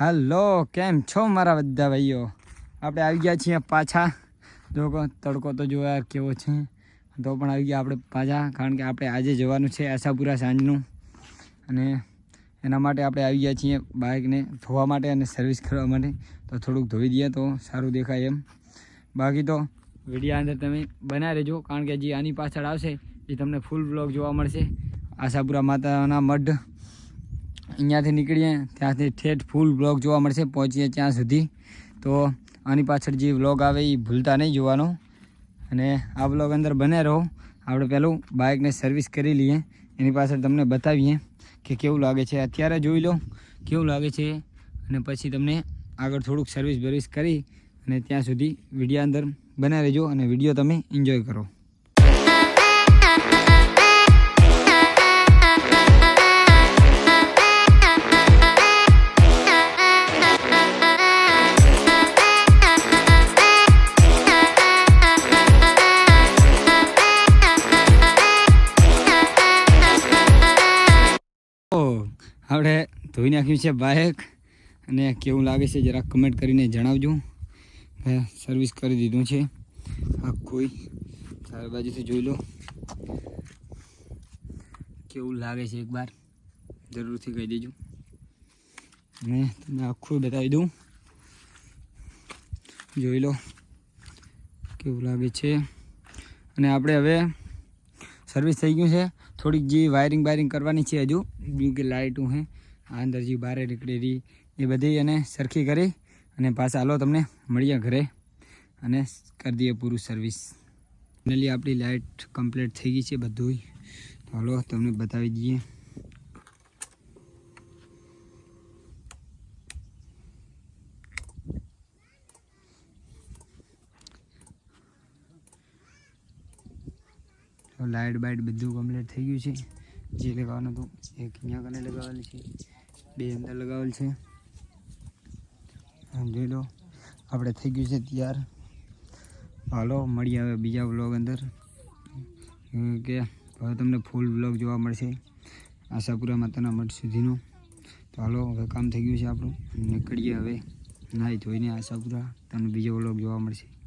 Hello, કેમ છો મારા બધા ભાઈઓ? આપણે આવી ગયા છીએ પાછા. જો તડકો તો જો કેવો છે. તો પણ આવી ગયા આપણે પાછા, કારણ કે આપણે આજે જવાનું છે આશાપુરા સાંજનું. અને એના માટે આપણે આવી ગયા છીએ બાઇકને ધોવા માટે અને સર્વિસ કરવા માટે. તો થોડુંક ધોઈ દઈએ તો સારું દેખાય એમ. બાકી તો વિડીયા અંદર તમે બનાવી રહેજો, કારણ કે જે આની પાછળ આવશે. એ તમને ફૂલ બ્લોગ જોવા મળશે. આશાપુરા માતાના મઢ અહીંયાથી નીકળીએ, ત્યાંથી ઠેઠ ફૂલ બ્લોગ જોવા મળશે, પહોંચીએ ત્યાં સુધી. તો આની પાછળ જે બ્લોગ આવે એ ભૂલતા નહીં જોવાનો. અને આ બ્લોગ અંદર બને રહો. આપણે પહેલું બાઇકને સર્વિસ કરી લઈએ. એની પાછળ તમને બતાવીએ કે કેવું લાગે છે. અત્યારે જોઈ લો કેવું લાગે છે. અને પછી તમને આગળ થોડુંક સર્વિસ બર્વિસ કરી અને ત્યાં સુધી વીડિયો અંદર બનાવી રહેજો અને વીડિયો તમે એન્જોય કરો. ઓ આપણે ધોઈ નાખ્યું છે બાઇક અને કેવું લાગે છે જરાક કમેન્ટ કરીને જણાવજો. સર્વિસ કરી દીધું છે. આ કોઈ ચારે બાજુથી જોઈ લો. કેવું લાગે છે એક વાર જરૂરથી કહી દેજો. મેં તમને આખું બતાવી દઉં. જોઈ લો. કેવું લાગે છે. અને આપણે હવે સર્વિસ થઈ ગયું છે. થોડીક જે વાયરિંગ બાયરિંગ કરવાની છે હજુ, બીજું કે લાઇટું હે આ અંદર જે બહાર નીકળેલી, એ બધી એને સરખી કરી અને પાછા હાલો તમને મળીએ ઘરે અને કરી દઈએ પૂરું સર્વિસ ફાઇનલી આપણી લાઇટ કમ્પ્લીટ થઈ ગઈ છે બધું હાલો, તમને બતાવી દઈએ. તો લાઇટ બાઇટ બધું કમ્પ્લીટ થઈ ગયું છે. જે લગાવવાનું હતું એક અહીંયા કને લગાવેલ છે. બે અંદર લગાવેલ છે. જોઈ લો, આપણે થઈ ગયું છે તૈયાર. હાલો મળી આવે બીજા વ્લોગ અંદર. કે હવે તમને ફૂલ વ્લોગ જોવા મળશે. આશાપુરા માતાના મઠ સુધીનો. તો હાલો, હવે કામ થઈ ગયું છે આપણું. નીકળીએ હવે. નાહી ધોઈને આશાપુરા. તમને બીજો વ્લોગ જોવા મળશે.